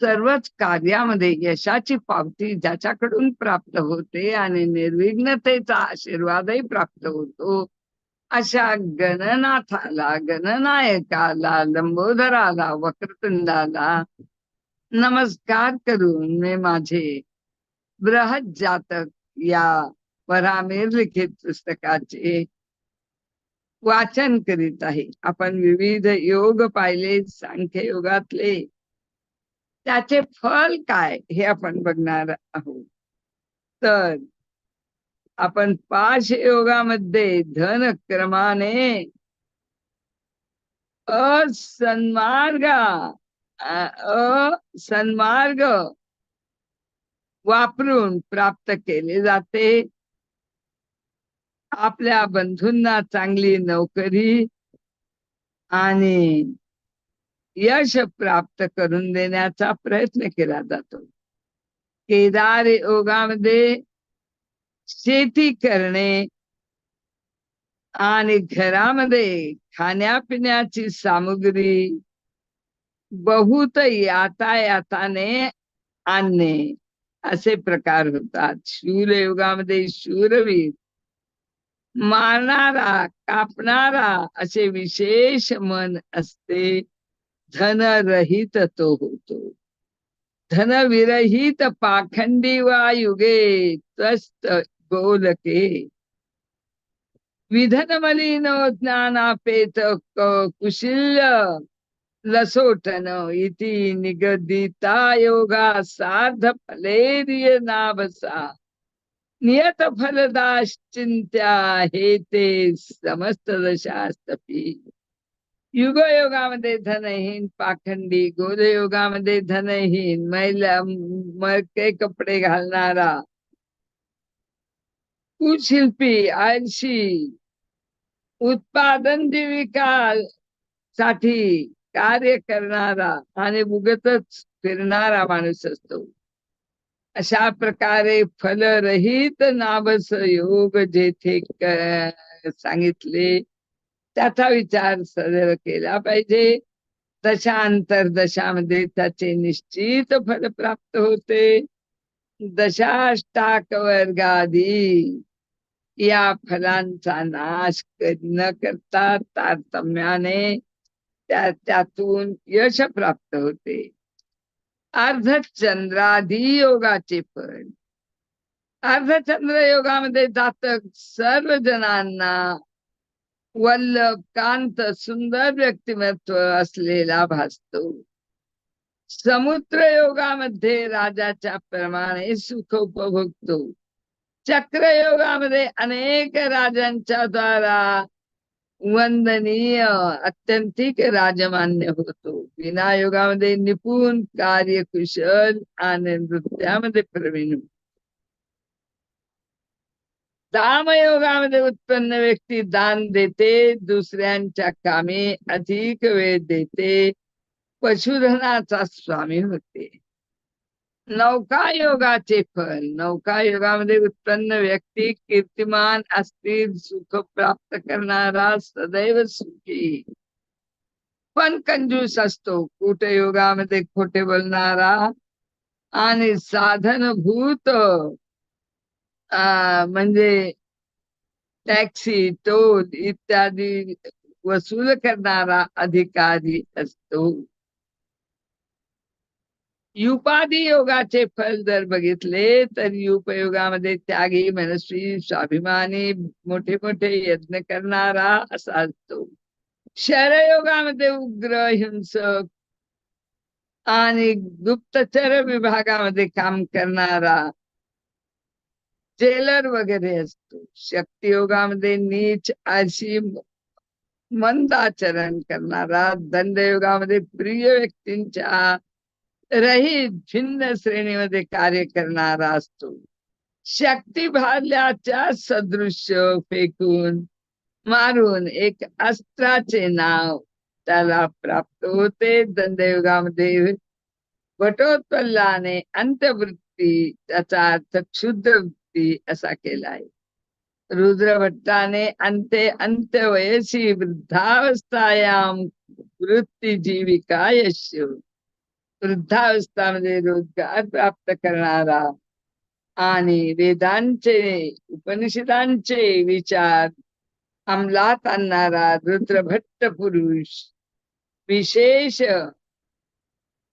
सर्वच कार्यामध्ये यशाची पावती ज्याच्याकडून प्राप्त होते आणि निर्विघ्नतेचा आशीर्वादही प्राप्त होतो. अशा गणनाथाला गणनायकाला लंबोदराला वक्रतुंडाला नमस्कार करून मी माझे बृहत जातक या परामेर लिखित पुस्तकाचे वाचन करीत आहे. आपण विविध योग पाहिले सांख्य योगातले त्याचे फल काय हे आपण बघणार आहोत. तर आपण पाच योगामध्ये धन क्रमाने असन्मार्ग असन्मार्ग वापरून प्राप्त केले जाते. आपल्या बंधूंना चांगली नोकरी आणि यश प्राप्त करून देण्याचा प्रयत्न केला जातो. केदार योगामध्ये शेती करणे आणि घरामध्ये खाण्यापिण्याची सामुग्री बहुत यातायाताने आणणे असे प्रकार होतात. शूरयुगामध्ये शूरवीर मारणारा कापणारा असे विशेष मन असते. धनरहित तो होतो धनविरहित पाखंडी वा युगे त्वस्त गोलके। विधन मलिनो ज्ञानापेत कुशिल्य लसोटन इति निगदिता योगा सार्ध फलेरिय नाभसा। नियत फलदाश्चिंत्या हे ते समस्त दशास्तपी युगयोगामध्ये धनहीन पाखंडी गोलयोगामध्ये धनहीन महिला मळके कपडे घालणारा कुशिल्पी आळशी उत्पादन जीविका साठी कार्य करणारा आणि उगतच फिरणारा माणूस असतो. अशा प्रकारे फलरहित नावस योग जेथे सांगितले. त्याचा विचार सदैव केला पाहिजे. दशांतर दशामध्ये त्याचे निश्चित फल प्राप्त होते. दशाष्टाक वर्गादी या फलांचा नाश न करता तारतम्याने त्या त्यातून यश प्राप्त होते. अर्धचंद्राधी योगाचे फळ. अर्धचंद्र योगामध्ये जातक सर्व जणांना वल्लभ कांत सुंदर व्यक्तिमत्व असलेला भासतो. समुद्र योगामध्ये राजाच्या प्रमाणे सुख उपभोगतो. चक्र योगामध्ये अनेक राजांच्या द्वारा वंदनीय अत्यंतिक राजमान्य होतो. विनायोगामध्ये निपुण कार्यकुशल आणि नृत्यामध्ये प्रवीण दामयोगामध्ये उत्पन्न व्यक्ती दान देते दुसऱ्यांच्या कामी अधिक वेळ देते पशुधनाचा स्वामी होते. नौका योगाचे फल नौका योगामध्ये उत्पन्न व्यक्ती कीर्तिमान असतील सुख प्राप्त करणारा सदैव सुखी. पण कंजूस असतो योगामध्ये खोटे बोलणारा आणि साधनभूत म्हणजे टॅक्सी टोल इत्यादी वसूल करणारा अधिकारी असतो. युपादी योगाचे फल जर बघितले तर युपयोगामध्ये त्यागी मनस्वी स्वाभिमानी मोठे मोठे यत्न करणारा असा असतो. शरयोगामध्ये उग्र हिंसक आणि गुप्तचर विभागामध्ये काम करणारा जेलर वगैरे असतो. शक्तियोगामध्ये नीच नीच मंद मंदाचरण करणारा दंडयोगामध्ये प्रिय व्यक्तींच्या रहित भिन्न श्रेणीमध्ये कार्य करणारा असतो. शक्ती भारल्याच्या सदृश्य फेकून मारून एक अस्त्राचे नाव त्याला प्राप्त होते. दंडयुगामध्ये भटोत्पल्लाने अंत्यवृत्ती त्याचा अर्थ क्षुद्र वृत्ती असा केला आहे. रुद्रभट्टाने अंत्य अंत्यवयसी वृद्धावस्थायाम वृत्ती जीविका यश वृद्धावस्थामध्ये म्हणजे रोजगार प्राप्त करणारा आणि वेदांचे उपनिषदांचे विचार अंमलात आणणारा रुद्रभट्ट पुरुष विशेष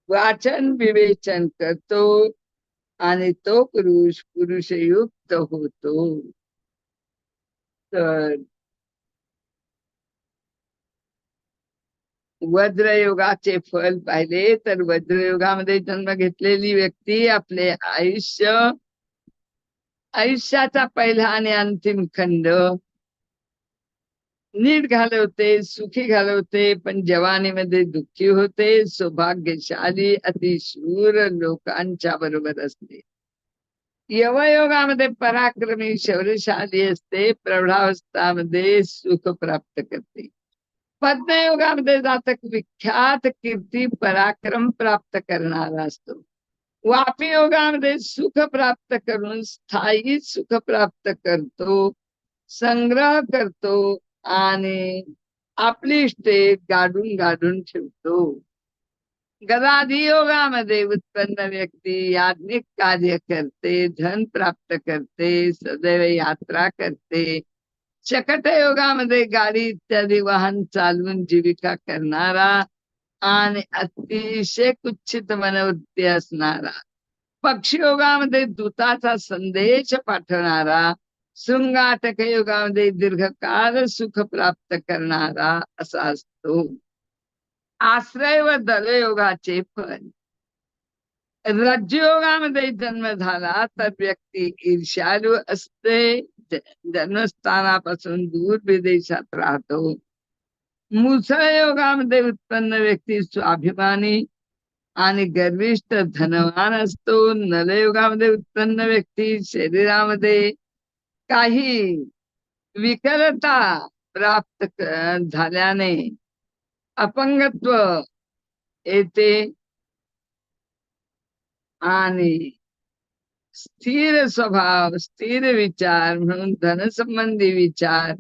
वाचन विवेचन करतो. आणि तो पुरुष पुरुषयुक्त होतो. तर वज्रयोगाचे फल पाहिले तर वज्रयोगामध्ये जन्म घेतलेली व्यक्ती आपले आयुष्य आयुष्याचा पहिला आणि अंतिम खंड नीट घालवते सुखी घालवते पण जवानीमध्ये दुःखी होते. सौभाग्यशाली अतिशूर लोकांच्या बरोबर असते. यवयोगामध्ये पराक्रमी शौर्यशाली असते. प्रौढावस्थामध्ये सुख प्राप्त करते. पद्मयोगामध्ये जातक विख्यात कीर्ती पराक्रम प्राप्त करणारा असतो. वापी योगामध्ये सुख प्राप्त करून स्थायी सुख प्राप्त करतो संग्रह करतो आणि आपली स्टेट गाडून गाडून ठेवतो. गदाधी योगामध्ये उत्पन्न व्यक्ती याज्ञिक कार्य करते धन प्राप्त करते सदैव यात्रा करते. शकट योगामध्ये गाडी इत्यादी वाहन चालवून जीविका करणारा आणि अतिशय कुच्छित मनवृत्ती असणारा. पक्षीयोगामध्ये दूताचा संदेश पाठवणारा शृंगाटक युगामध्ये दीर्घकाळ सुख प्राप्त करणारा असा असतो आश्रय व दलयोगाचे फल रज्जयोगामध्ये जन्म झाला तर व्यक्ती ईर्ष्यालू असते जन्मस्थानापासून दूर विदेशात राहतो मुसळ योगामध्ये उत्पन्न व्यक्ती स्वाभिमानी आणि गर्विष्ठ धनवान असतो नलयुगामध्ये उत्पन्न व्यक्ती शरीरामध्ये काही विकलता प्राप्त झाल्याने अपंगत्व येते आणि स्थिर स्वभाव स्थिर विचार म्हणून धनसंबंधी विचार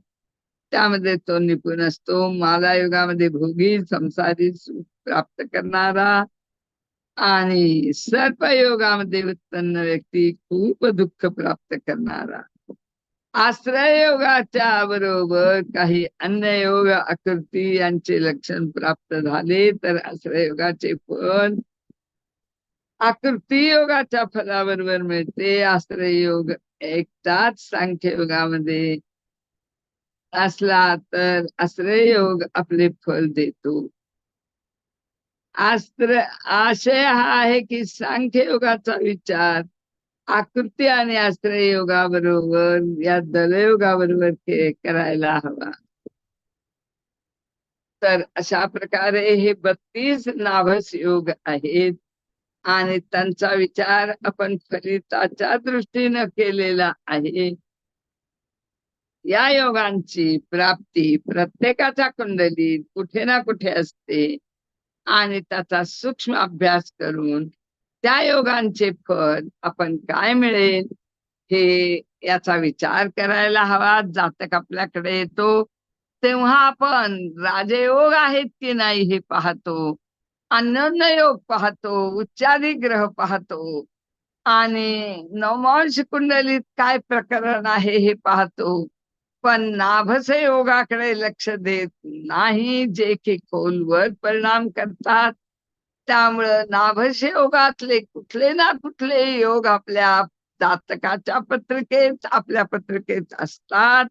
त्यामध्ये तो निपुण असतो. माला युगामध्ये भोगी संसारी सुख प्राप्त करणारा आणि सर्पयोगामध्ये उत्पन्न व्यक्ती खूप दुःख प्राप्त करणारा. आश्रययोगाच्या बरोबर काही अन्य योग आकृती यांचे लक्षण प्राप्त झाले तर आश्रययोगाचे फल आकृती योगाच्या फलाबरोबर मिळते. आश्रय योग एकटाच सांख्य योगामध्ये असला तर आश्रय योग आपले फल देतो. आश्रय आशय हा आहे की सांख्य योगाचा विचार आकृती आणि आश्रय योगाबरोबर या दलयोगाबरोबर करायला हवा. तर अशा प्रकारे हे बत्तीस नाभस योग आहेत आणि त्यांचा विचार आपण फलिताच्या दृष्टीनं केलेला आहे. या योगांची प्राप्ती प्रत्येकाच्या कुंडलीत कुठे ना कुठे असते आणि त्याचा सूक्ष्म अभ्यास करून त्या योगांचे फल आपण काय मिळेल हे याचा विचार करायला हवा. जातक आपल्याकडे येतो. तेव्हा आपण राजयोग आहेत की नाही हे पाहतो. अनन्य योग पाहतो. उच्चारी ग्रह पाहतो. आणि नवमांश कुंडलीत काय प्रकरण आहे हे पाहतो. पण नाभस योगाकडे लक्ष देत नाही जे की खोलवर परिणाम करतात. त्यामुळं नाभस योगातले कुठले ना कुठले योग आपल्या जातकाच्या पत्रिकेत आपल्या पत्रिकेत असतात.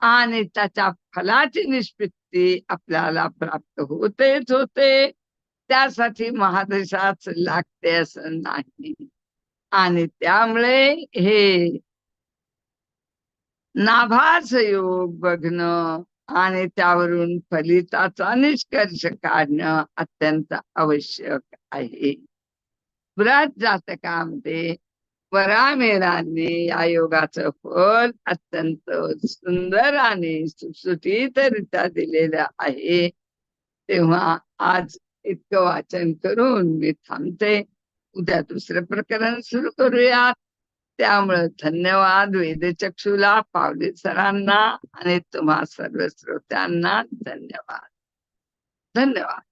आणि त्याच्या फलाची निष्पत्ती आपल्याला प्राप्त होतेच होते. त्यासाठी महादेशाच लागते असं नाही. आणि त्यामुळे हे नाभास योग बघणं आणि त्यावरून फलिताचा निष्कर्ष काढणं अत्यंत आवश्यक आहे. व्रत जातकामध्ये वरामेराने या योगाचं फल अत्यंत सुंदर आणि सुटसुटीतरित्या दिलेलं आहे. तेव्हा आज इतकं वाचन करून मी थांबते. उद्या दुसरं प्रकरण सुरू करूयात. त्यामुळं धन्यवाद वेदचक्षुला पावले सरांना आणि तुम्हा सर्व श्रोत्यांना धन्यवाद. धन्यवाद.